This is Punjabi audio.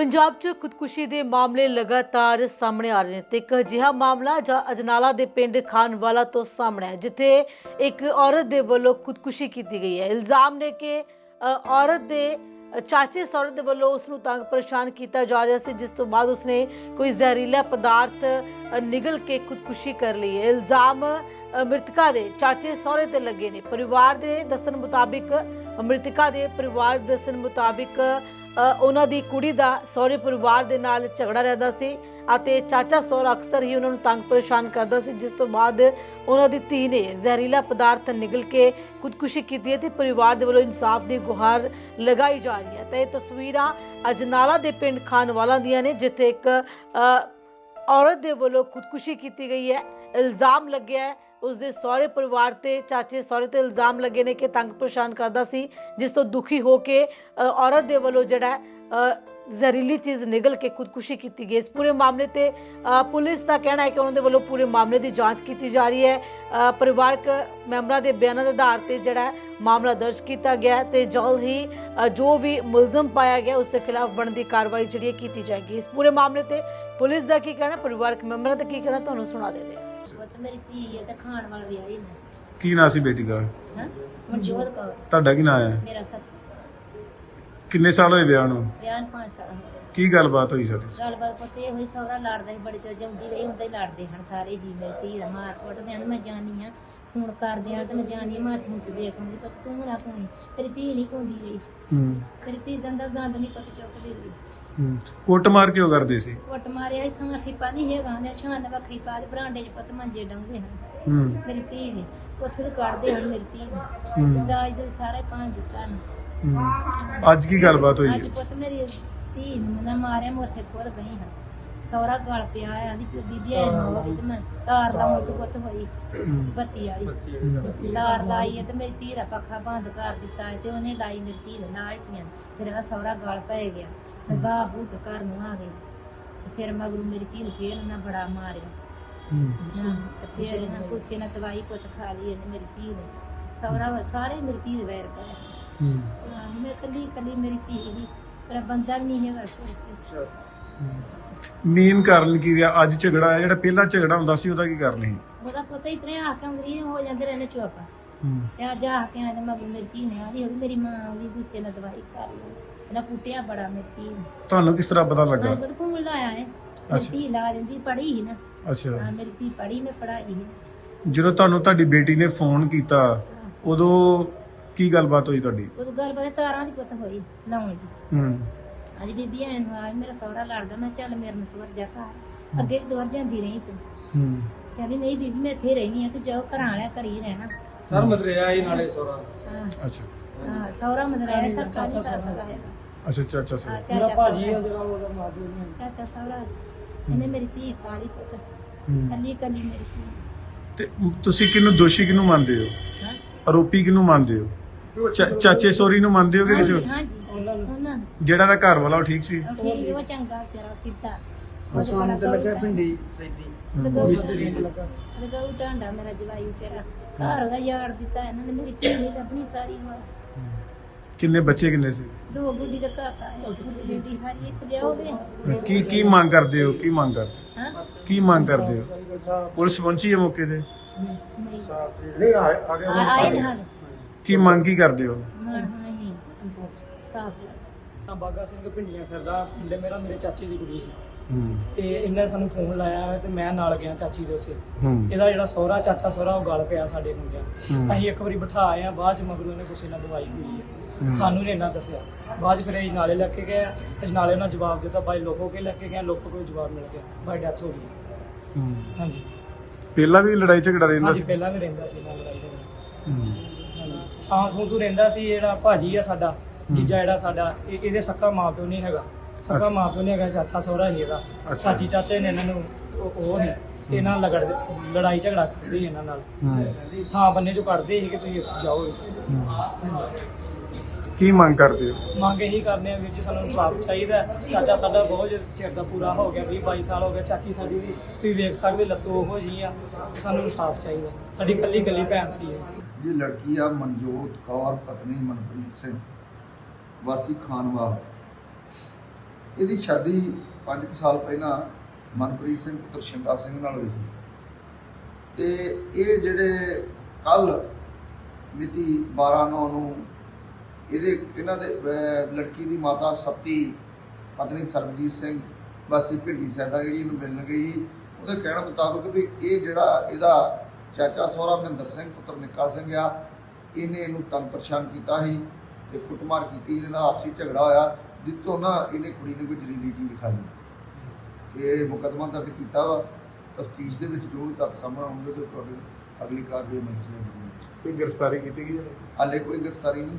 ਪੰਜਾਬ 'ਚ ਖੁਦਕੁਸ਼ੀ ਦੇ ਮਾਮਲੇ ਲਗਾਤਾਰ ਸਾਹਮਣੇ ਆ ਰਹੇ ਨੇ ਤੇ ਇੱਕ ਅਜਿਹਾ ਮਾਮਲਾ ਜਾਂ ਅਜਨਾਲਾ ਦੇ ਪਿੰਡ ਖਾਨਵਾਲਾ ਤੋਂ ਸਾਹਮਣੇ ਹੈ ਜਿੱਥੇ ਇੱਕ ਔਰਤ ਦੇ ਵੱਲੋਂ ਖੁਦਕੁਸ਼ੀ ਕੀਤੀ ਗਈ ਹੈ। ਇਲਜ਼ਾਮ ਨੇ ਕਿ ਅ, ਔਰਤ ਦੇ ਚਾਚੇ ਸਹੁਰੇ ਦੇ ਵੱਲੋਂ ਉਸ ਨੂੰ ਤੰਗ ਪਰੇਸ਼ਾਨ ਕੀਤਾ ਜਾ ਰਿਹਾ ਸੀ ਜਿਸ ਤੋਂ ਬਾਅਦ ਉਸਨੇ ਕੋਈ ਜ਼ਹਿਰੀਲਾ ਪਦਾਰਥ ਅ, ਨਿਗਲ ਕੇ ਖੁਦਕੁਸ਼ੀ ਕਰ ਲਈ ਹੈ। ਇਲਜ਼ਾਮ ਅ, ਮ੍ਰਿਤਕਾ ਦੇ ਚਾਚੇ ਸਹੁਰੇ ਤੇ ਲੱਗੇ ਨੇ। ਪਰਿਵਾਰ ਦੇ ਦੱਸਣ ਮੁਤਾਬਿਕ ਮ੍ਰਿਤਕਾ ਦੇ ਪਰਿਵਾਰ ਦੇ ਦੱਸਣ ਮੁਤਾਬਿਕ ਉਹਨਾਂ ਦੀ ਕੁੜੀ ਦਾ ਸਹੁਰੇ ਪਰਿਵਾਰ ਦੇ ਨਾਲ ਝਗੜਾ ਰਹਿੰਦਾ ਸੀ ਅਤੇ ਚਾਚਾ ਸਹੁਰਾ ਅਕਸਰ ਹੀ ਉਹਨਾਂ ਨੂੰ ਤੰਗ ਪਰੇਸ਼ਾਨ ਕਰਦਾ ਸੀ, ਜਿਸ ਤੋਂ ਬਾਅਦ ਉਹਨਾਂ ਦੀ ਧੀ ਨੇ ਜ਼ਹਿਰੀਲਾ ਪਦਾਰਥ ਨਿਗਲ ਕੇ ਖੁਦਕੁਸ਼ੀ ਕੀਤੀ ਹੈ ਤੇ ਪਰਿਵਾਰ ਦੇ ਵੱਲੋਂ ਇਨਸਾਫ ਦੀ ਗੁਹਾਰ ਲਗਾਈ ਜਾ ਰਹੀ ਹੈ। ਤੇ ਇਹ ਤਸਵੀਰਾਂ ਅਜਨਾਲਾ ਦੇ ਪਿੰਡ ਖਾਨਵਾਲਾ ਦੀਆਂ ਨੇ, ਜਿੱਥੇ ਇੱਕ ਔਰਤ ਦੇ ਵੱਲੋਂ ਖੁਦਕੁਸ਼ੀ ਕੀਤੀ ਗਈ ਹੈ। ਇਲਜ਼ਾਮ ਲੱਗਿਆ ਹੈ। ਉਸ ਦੇ ਸਹੁਰੇ ਪਰਿਵਾਰ ਤੇ, ਚਾਚੇ ਸਹੁਰੇ ਤੇ ਇਲਜ਼ਾਮ ਲੱਗੇ ਨੇ ਕਿ ਤੰਗ ਪਰੇਸ਼ਾਨ ਕਰਦਾ ਸੀ, ਜਿਸ ਤੋਂ ਦੁਖੀ ਹੋ ਕੇ ਔਰਤ ਦੇ ਵੱਲੋਂ ਜਿਹੜਾ ਜ਼ਹਿਰੀਲੀ ਚੀਜ਼ ਨਿਗਲ ਕੇ ਖੁਦਕੁਸ਼ੀ ਕੀਤੀ ਗਈ। ਇਸ ਪੂਰੇ ਮਾਮਲੇ ਤੇ ਪੁਲਿਸ ਦਾ ਕਹਿਣਾ ਹੈ ਕਿ ਉਹਨਾਂ ਦੇ ਵੱਲੋਂ ਪੂਰੇ ਮਾਮਲੇ ਦੀ ਜਾਂਚ ਕੀਤੀ ਜਾ ਰਹੀ ਹੈ। ਪਰਿਵਾਰਕ ਮੈਂਬਰਾਂ ਦੇ ਬਿਆਨਾਂ ਦੇ ਆਧਾਰ ਤੇ ਜਿਹੜਾ ਮਾਮਲਾ ਦਰਜ ਕੀਤਾ ਗਿਆ ਹੈ ਤੇ ਜਲਦ ਹੀ ਜੋ ਵੀ ਮੁਲਜ਼ਮ ਪਾਇਆ ਗਿਆ, ਉਸ ਦੇ ਖਿਲਾਫ ਬਣਦੀ ਕਾਰਵਾਈ ਜਿਹੜੀ ਹੈ ਕੀਤੀ ਜਾਏਗੀ। ਇਸ ਪੂਰੇ ਮਾਮਲੇ ਤੇ ਪੁਲਿਸ ਦਾ ਕੀ ਕਹਿਣਾ, ਪਰਿਵਾਰਕ ਮੈਂਬਰਾਂ ਦਾ ਕੀ ਕਹਿਣਾ, ਤੁਹਾਨੂੰ ਸੁਣਾ ਦਿੰਦੇ ਹਾਂ। ਉਹ ਤਾਂ ਮੇਰੀ ਧੀ ਹੈ ਤੇ ਖਾਣ ਵਾਲਾ ਵਿਆਹੀ ਮੈਂ ਕੀ ਨਾਂ ਸੀ ਬੇਟੀ ਦਾ? ਹਾਂ? ਮਨਜੋਤ ਕੌਰ। ਤੁਹਾਡਾ ਕੀ ਨਾਂ ਹੈ ਮੇਰਾ ਕਿੰਨੇ ਸਾਲ ਹੋਏ ਵਿਆਹ ਨੂੰ? ਵਿਆਹ ਨੂੰ ਪੰਜ ਸਾਲ ਹੋ ਗਏ। ਕੀ ਗੱਲਬਾਤ ਹੋਈ ਸਾਡੀ? ਗੱਲਬਾਤ ਪੁੱਤੇ ਇਹ ਹੋਈ ਸਹੁਰਾ ਲੜਦਾ ਸੀ ਬੜੀ ਚਿਰ ਜਾਂਦੀ ਰਹੀ ਹੁੰਦਾ ਹੀ ਲੜਦੇ ਹਨ ਸਾਰੇ ਜੀ ਮੇਰੀ ਧੀ ਦਾ ਮਾਰ ਕੁੱਟਦੇ ਹਨ ਮੈਂ ਜਾਣੀ ਆ ਹੁਣ ਕਰਦੇ ਹਨ ਤੇ ਮੈਂ ਜਾਣੀ ਆ ਮਾਰ ਨੂੰ ਤੇ ਦੇਖੂੰਗੀ ਪਰ ਤੂੰ ਨਾ ਕੋਈ ਤੇਰੀ ਧੀ ਨਹੀਂ ਕੋਂਦੀ ਰਹੀ ਹੂੰ। ਤੇਰੀ ਧੀ ਦੰਦਾ ਗੰਦ ਨਹੀਂ ਪਤ ਚੁੱਕਦੀ ਰਹੀ ਹੂੰ। ਕੁੱਟ ਮਾਰ ਕਿਉਂ ਕਰਦੇ ਸੀ? ਕੁੱਟ ਮਾਰਿਆ ਇਥਾਂ ਥੀਪਾ ਨਹੀਂ ਹੈਗਾ ਨੇ ਛਾਨ ਵੱਖਰੀ ਪਾ ਦੇ ਬਰਾਂਡੇ 'ਚ ਪਤ ਮੰਜੇ ਡੰਗਦੇ ਹਨ। ਹੂੰ। ਮੇਰੀ ਧੀ ਨੇ ਉੱਥੇ ਵੀ ਕੱਢਦੇ ਹਨ ਮੇਰੀ ਧੀ ਹੂੰ। ਨੂੰ ਦਾਜ ਦੇ ਸਾਰੇ ਪਾਣ ਦਿੱਤਾ ਨੇ। ਹੂੰ। ਅੱਜ ਕੀ ਗੱਲਬਾਤ ਹੋਈ? ਅੱਜ? ਪੁੱਤ ਮੇਰੀ ਧੀ ਨੂੰ ਮਾਰਿਆ ਮੈਂ ਉੱਥੇ ਖੁਦ ਗਈ ਹਾਂ। ਸੌਰਾ ਗਲ ਪਿਆ ਆ ਦੀ ਬੀਬੀ ਐ ਨੂੰ ਹੋਈ ਤੇ ਮੈਂ ਤਾਰ ਦਾ ਮੁੱਢ ਪੁੱਤ ਹੋਈ। ਬੱਤੀ ਵਾਲੀ ਤਾਰ ਲਾਈ ਹੈ ਤੇ ਮੇਰੀ ਧੀ ਦਾ ਪੱਖਾ ਬੰਦ ਕਰ ਦਿੱਤਾ ਤੇ ਉਹਨੇ ਲਾਈ ਮੇਰੀ ਧੀ ਨੂੰ ਨਾਲ ਹੀ ਫਿਰ ਇਹਦਾ ਸੌਰਾ ਗਲ ਪੈ ਗਿਆ ਮੈਂ ਬਾਹ ਕੇ ਘਰ ਨੂੰ ਆ ਗਈ ਤੇ ਫਿਰ ਮਗਰੂ ਮੇਰੀ ਧੀ ਨੂੰ ਫੇਰ ਉਹਨਾਂ ਬੜਾ ਮਾਰਿਆ ਹੂੰ। ਫਿਰ ਇਹਨਾਂ ਕੁਛ ਇਹਨਾਂ ਦਵਾਈ ਪੁੱਤ ਖਾ ਲਈ ਇਹਨੇ ਮੇਰੀ ਧੀ ਨੇ ਸੌਰਾ ਸਾਰੇ ਮੇਰੀ ਧੀ ਦੇ ਵੈਰ ਪਏ ਹੂੰ। ਮੈਂ ਕੱਲੀ ਕੱਲੀ ਮੇਰੀ ਧੀ ਹੀ ਮੇਰਾ ਬੰਦਾ ਵੀ ਨਹੀਂ ਹੈਗਾ ਕੋਈ। ਮੇਨ ਕਾਰਨ ਕੀ ਰਿਹਾ? ਅੱਜ ਝਗੜਾ ਹੈ ਜਿਹੜਾ ਪਹਿਲਾਂ ਝਗੜਾ ਹੁੰਦਾ ਸੀ ਉਹਦਾ ਕੀ ਕਾਰਨ ਸੀ? ਉਹਦਾ ਪੁੱਤ ਇਤਨੇ ਆ ਕੇ ਅੰਗਰੀ ਹੋ ਜਾਂਦੇ ਰਹਿੰਦੇ ਚੁੱਪ। ਹੂੰ। ਤੇ ਅੱਜ ਆ ਕੇ ਆਦੇ ਮਗਰ ਮੇਰੀ ਧੀ ਨੇ ਆਦੀ ਹੋ ਗਈ ਮੇਰੀ ਮਾਂ ਆਉਂਦੀ ਗੁੱਸੇ ਨਾਲ ਦਵਾਈ ਖਾ ਲਈ ਇਹਦਾ ਕੁੱਟਿਆ ਬੜਾ ਮੇਰੀ ਧੀ ਨੂੰ। ਤੁਹਾਨੂੰ ਕਿਸ ਤਰ੍ਹਾਂ ਪਤਾ ਲੱਗਾ? ਮੈਂ ਬਦ ਫੋਨ ਲਾਇਆ ਹੈ। ਮੇਰੀ ਅੱਛਾ। ਧੀ ਲਾ ਦਿੰਦੀ ਪੜੀ ਹੀ ਨਾ। ਅੱਛਾ। ਹਾਂ ਮੇਰੀ ਧੀ ਪੜੀ ਮੈਂ ਪੜਾਈ ਹੀ ਜਦੋਂ ਤੁਹਾਨੂੰ ਤੁਹਾਡੀ ਬੇਟੀ ਨੇ ਫੋਨ ਕੀਤਾ ਉਦੋਂ ਕੀ ਗੱਲਬਾਤ ਹੋਈ ਤੁਹਾਡੀ? ਉਦੋਂ ਗੱਲ ਬਾਤ ਤਾਰਾਂ ਦੀ ਪੁੱਤ ਹੋਈ ਲਾਉਣ ਦੀ। ਹੂੰ। ਅੱਜ ਬੀਬੀ ਐਨ ਨੂੰ ਆਈ ਮੇਰਾ ਸਹੁਰਾ ਲੜਦਾ ਮੈਂ ਚੱਲ ਮੇਰੇ ਨਾਲ ਤੁਰ ਜਾ ਘਰ। ਅੱਗੇ ਵੀ ਤੁਰ ਜਾਂਦੀ ਰਹੀ ਤੂੰ। ਹੂੰ। ਕਹਿੰਦੀ ਨਹੀਂ ਬੀਬੀ ਮੈਂ ਇੱਥੇ ਰਹਿਣੀ ਆ ਤੂੰ ਜਾਓ ਘਰਾਂ ਵਾਲਿਆ ਘਰੀ ਰਹਿਣਾ। ਸਰ ਮਦਰਿਆ ਹੀ ਨਾਲੇ ਸੋਰਾ ਹਾਂ। ਅੱਛਾ। ਹਾਂ ਸਹੁਰਾ ਮਦਰਾਇਆ ਸਰਕਾਰੀ ਸਹੁਰਾ ਹੈ? ਅੱਛਾ ਹਾਂ, ਸਰ ਮੇਰਾ ਚਾਚਾ ਭਾਜੀ ਸਹੁਰਾ। ਜਿਹੜਾ ਉਹਦਾ ਮਾਦੂ ਨਹੀਂ ਚਾਚਾ ਸਹੁਰਾ ਇਹਨੇ ਮੇਰੀ ਧੀ ਪਾਲੀ ਪੁੱਤ। ਹੂੰ। ਕੱਲੀ ਕੱਲੀ ਮੇਰੀ ਧੀ। ਤੇ ਤੁਸੀਂ ਕਿਹਨੂੰ ਦੋਸ਼ੀ ਕਿਹਨੂੰ ਮੰਨਦੇ ਹੋ? ਹਾਂ। ਆਰੋਪੀ ਕਿਹਨੂੰ ਮੰਨਦੇ ਹੋ? ਚਾਚੇ ਸੋਰੀ ਨੂੰ ਮੰਨਦੇ ਹੋ ਕਿ ਕਿਸੇ ਹੋਰ? ਹਾਂਜੀ ਨੂੰ ਜਿਹੜਾ ਦਾ ਘਰ ਵਾਲਾ ਉਹ ਠੀਕ ਸੀ? ਉਹ ਠੀਕ ਉਹ ਚੰਗਾ ਵਿਚਾਰਾ ਸਿੱਧਾ। ਉਹ ਸ਼ਾਮ ਤੇ ਲੱਗਾ ਪਿੰਡੀ ਸੈਦੀ ਮਿਸਤਰੀ ਲੱਗਾ। ਉਹ ਟਾਂਡਾ ਮੇਰਾ ਜਵਾਈ ਵਿਚਾਰਾ। ਘਰ ਦਾ ਯਾਰ ਦਿੱਤਾ ਇਹਨਾਂ ਨੇ ਮੇਰੀ ਧੀ ਨੇ ਆਪਣੀ ਸਾਰੀ ਉਮਰ। ਕਿੰਨੇ ਬੱਚੇ ਕਿੰਨੇ ਸੀ? ਦੋ ਗੁੱਡੀ ਦਾ ਕਾਕਾ ਹੈ ਗੁੱਡੀ ਹਾਰੀ ਇੱਥੇ ਲਿਆਓਗੇ ਕੀ ਕੀ ਮੰਗ ਕਰਦੇ ਹੋ? ਕੀ ਮੰਗ ਕਰਦੇ ਹਾਂ? ਕੀ ਮੰਗ ਕਰਦੇ ਹੋ? ਪੁਲਿਸ ਪਹੁੰਚੀ ਹੈ ਮੌਕੇ ਤੇ? ਨਹੀਂ। ਆ ਨਾ। ਕੀ ਮੰਗ ਕੀ ਕਰਦੇ ਹੋ? ਨਹੀਂ। ਸਾਫ਼। ਤਾਂ ਬਾਗਾ ਸਿੰਘ ਭਿੰਡੀਆਂ ਸਰ ਦਾ ਮੁੰਡੇ ਮੇਰਾ ਮੇਰੇ ਚਾਚੀ ਦੀ ਕੁੜੀ ਸੀ। ਹੂੰ। ਤੇ ਇਹਨੇ ਸਾਨੂੰ ਫੋਨ ਲਾਇਆ ਤੇ ਮੈਂ ਨਾਲ ਗਿਆ ਚਾਚੀ ਦੇ ਉੱਥੇ। ਹੂੰ। ਇਹਦਾ ਜਿਹੜਾ ਸਹੁਰਾ ਚਾਚਾ ਸਹੁਰਾ ਉਹ ਗੱਲ ਪਿਆ ਸਾਡੇ ਮੁੰਡਿਆਂ ਹੂੰ। ਅਸੀਂ ਇੱਕ ਵਾਰੀ ਬਿਠਾ ਆਏ ਆ ਬਾਅਦ ਚ ਮਗਰੋਂ ਇਹਨੇ ਕਿਸੇ ਨਾਲ ਦਵਾਈ ਪੀ ਹੂੰ। ਹੈ। ਸਾਨੂੰ ਨੇ ਇਹਨਾਂ ਦੱਸਿਆ। ਬਾਅਦ ਚ ਫਿਰ ਇਹ ਨਾਲੇ ਲੈ ਕੇ ਗਏ। ਨਾਲੇ ਉਹਨਾਂ ਜਵਾਬ ਦਿੱਤਾ ਬਾਈ ਲੋਕੋ ਕੇ ਲੈ ਕੇ ਗਏ ਲੋਕੋ ਕੋਈ ਜਵਾਬ ਮਿਲ ਗਿਆ। ਬਾਈ ਡੈਥ ਹੋ ਗਈ। ਹੂੰ। ਹਾਂਜੀ। ਪਹਿਲਾਂ ਵੀ ਲੜਾਈ ਝਗੜਾ ਰਹਿੰਦਾ ਹਾਂਜੀ ਸੀ? ਪਹਿਲਾਂ ਵੀ ਰਹਿੰਦਾ ਸੀ ਨਾਲ ਲੜਾਈ ਝਗੜਾ। ਹੂੰ। ਹਾਂਜੀ। ਥਾਂ ਥੂ ਤੂੰ ਰਹਿੰਦਾ ਸੀ ਜਿਹੜਾ ਭਾਜੀ ਆ ਸਾਡਾ ਜੀਜਾ ਜਿਹੜਾ ਸਾਡਾ ਇਹ- ਇਹਦੇ ਸੱਕਾ ਮਾਂ ਪਿਓ ਨਹੀਂ ਹੈਗਾ। ਸੱਕਾ ਅੱਛਾ। ਮਾਂ ਪਿਓ ਨਹੀਂ ਹੈਗਾ ਚਾਚਾ ਸਹੁਰਾ ਨਹੀਂ ਇਹਦਾ ਅੱਛਾ। ਚਾਚੀ ਚਾਚੇ ਨੇ ਇਹਨਾਂ ਨੂੰ ਉਹ ਉਹ ਨਹੀਂ ਤੇ ਇਹਨਾਂ ਨਾਲ ਲਗੜ ਲੜਾਈ ਝਗੜਾ ਕਰਦੇ ਸੀ ਇਹਨਾਂ ਨਾਲ। ਹੂੰ। ਥਾਂ ਬੰਨੇ ਚੋਂ ਕੱਢਦੇ ਸੀ ਕਿ ਤੁਸੀਂ ਜਾਓ। ਕੀ ਮੰਗ ਕਰਦੇ ਹੋ? ਮੰਗ ਇਹੀ ਕਰਨੇ ਆ ਵਿੱਚ ਸਾਨੂੰ ਇਨਸਾਫ ਚਾਹੀਦਾ ਹੈ। ਚਾਚਾ ਸਾਡਾ ਬਹੁਤ ਚਿਰ ਦਾ ਪੂਰਾ ਹੋ ਗਿਆ 20 22 ਸਾਲ ਹੋ ਗਏ ਚਾਚੀ ਸਾਡੀ ਵੀ ਤੁਸੀਂ ਵੇਖ ਸਕਦੇ ਲੱਤੋਂ ਹੋ ਜੀ ਆ ਤੇ ਸਾਨੂੰ ਇਨਸਾਫ ਚਾਹੀਦਾ ਸਾਡੀ ਕੱਲੀ ਕੱਲੀ ਭੈਣ ਸੀ ਇਹ। ਇਹ ਲੜਕੀ ਆ ਮਨਜੋਤ ਕੌਰ ਪਤਨੀ ਮਨਪ੍ਰੀਤ ਸਿੰਘ। ਵਾਸੀ ਖਾਨਵਾਲ ਇਹਦੀ ਸ਼ਾਦੀ 5 ਸਾਲ ਪਹਿਲਾਂ ਮਨਪ੍ਰੀਤ ਸਿੰਘ ਪੁੱਤਰ ਸ਼ਿੰਦਾ ਸਿੰਘ ਨਾਲ ਹੋਈ ਸੀ। ਤੇ ਇਹ ਜਿਹੜੇ ਕੱਲ ਮਿਤੀ 12 ਨੌ ਨੂੰ ਇਹਦੇ, ਇਹਨਾਂ ਦੇ ਲੜਕੀ ਦੀ ਮਾਤਾ ਸਤੀ, ਪਤਨੀ ਸਰਬਜੀਤ ਸਿੰਘ, ਵਾਸੀ ਭਿੰਡੀ ਸੈਦਾ ਜਿਹੜੀ ਇਹਨੂੰ ਮਿਲਣ ਗਈ ਉਹਦੇ ਕਹਿਣ ਮੁਤਾਬਕ ਵੀ ਇਹ ਜਿਹੜਾ ਇਹਦਾ ਚਾਚਾ ਸਹੁਰਾ ਮਹਿੰਦਰ ਸਿੰਘ ਪੁੱਤਰ ਨਿੱਕਾ ਸਿੰਘ ਆ, ਇਹਨੇ ਇਹਨੂੰ ਤੰਗ ਪਰੇਸ਼ਾਨ ਕੀਤਾ ਸੀ। ਤੇ ਕੁੱਟਮਾਰ ਕੀਤੀ ਇਹਦੇ ਨਾਲ ਆਪਸੀ ਝਗੜਾ ਹੋਇਆ ਜਿੱਤੋਂ ਨਾ ਇਹਨੇ ਕੁੜੀ ਨੇ ਕੋਈ ਜ਼ਹਿਰੀਲੀ ਚੀਜ਼ ਖਾ ਲਈ। ਇਹ ਮੁਕੱਦਮਾ ਦਰਜ ਕੀਤਾ ਵਾ ਤਫਤੀਸ਼ ਦੇ ਵਿੱਚ ਜੋ ਵੀ ਤੱਥ ਸਾਹਮਣੇ ਆਉਣਗੇ ਤੇ ਤੁਹਾਡੇ ਅਗਲੀ ਕਾਰਵਾਈ ਮੰਚ ਨੇ ਕੋਈ ਗ੍ਰਿਫਤਾਰੀ ਕੀਤੀ ਗਈ ਹਾਲੇ ਕੋਈ ਗ੍ਰਿਫਤਾਰੀ ਨਹੀਂ।